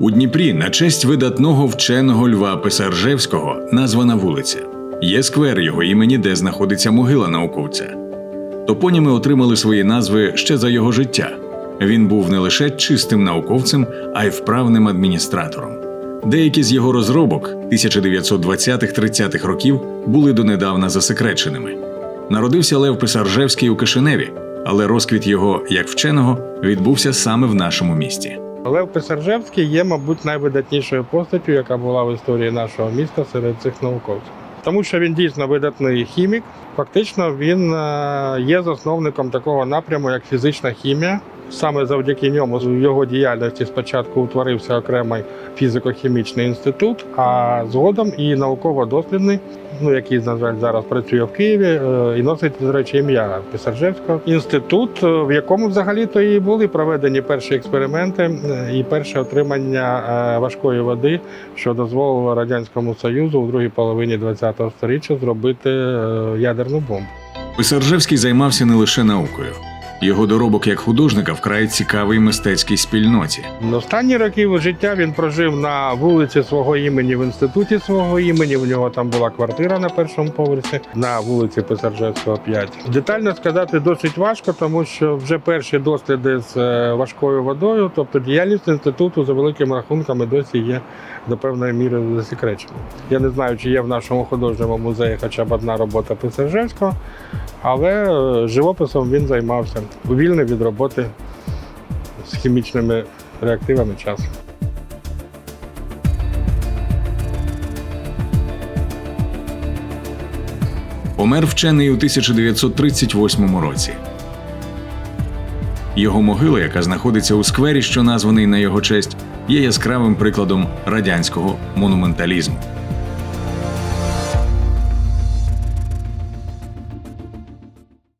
У Дніпрі на честь видатного вченого Льва Писаржевського названа вулиця. Є сквер його імені, де знаходиться могила науковця. Топоніми отримали свої назви ще за його життя. Він був не лише чистим науковцем, а й вправним адміністратором. Деякі з його розробок 1920-30-х років були донедавна засекреченими. Народився Лев Писаржевський у Кишиневі, але розквіт його як вченого відбувся саме в нашому місті. Лев Писаржевський є, мабуть, найвидатнішою постаттю, яка була в історії нашого міста серед цих науковців. Тому що він дійсно видатний хімік. Фактично, він е, є засновником такого напряму, як фізична хімія. Саме завдяки ньому його діяльності спочатку утворився окремий фізико-хімічний інститут, а згодом і науково-дослідний, ну який на жаль зараз працює в Києві, е, і носить до речі ім'я Писаржевського. Інститут, е, в якому взагалі то і були проведені перші експерименти е, і перше отримання важкої води, що дозволило радянському союзу у другій половині ХХ століття зробити ядерну бомбу. Писаржевський займався не лише наукою. Його доробок як художника вкрай цікавий мистецькій спільноті. Останні роки життя він прожив на вулиці свого імені в інституті свого імені. В нього там була квартира на першому поверсі на вулиці Писаржевського 5. Детально сказати досить важко, тому що вже перші досліди з е, важкою водою, тобто діяльність інституту за великими рахунками досі є до певної міри засекречена. Я не знаю, чи є в нашому художньому музеї хоча б одна робота Писаржевського, але е, живописом він займався вільний від роботи з хімічними реактивами часу. Помер вчений у 1938 році. Його могила, яка знаходиться у сквері, що названий на його честь, є яскравим прикладом радянського монументалізму.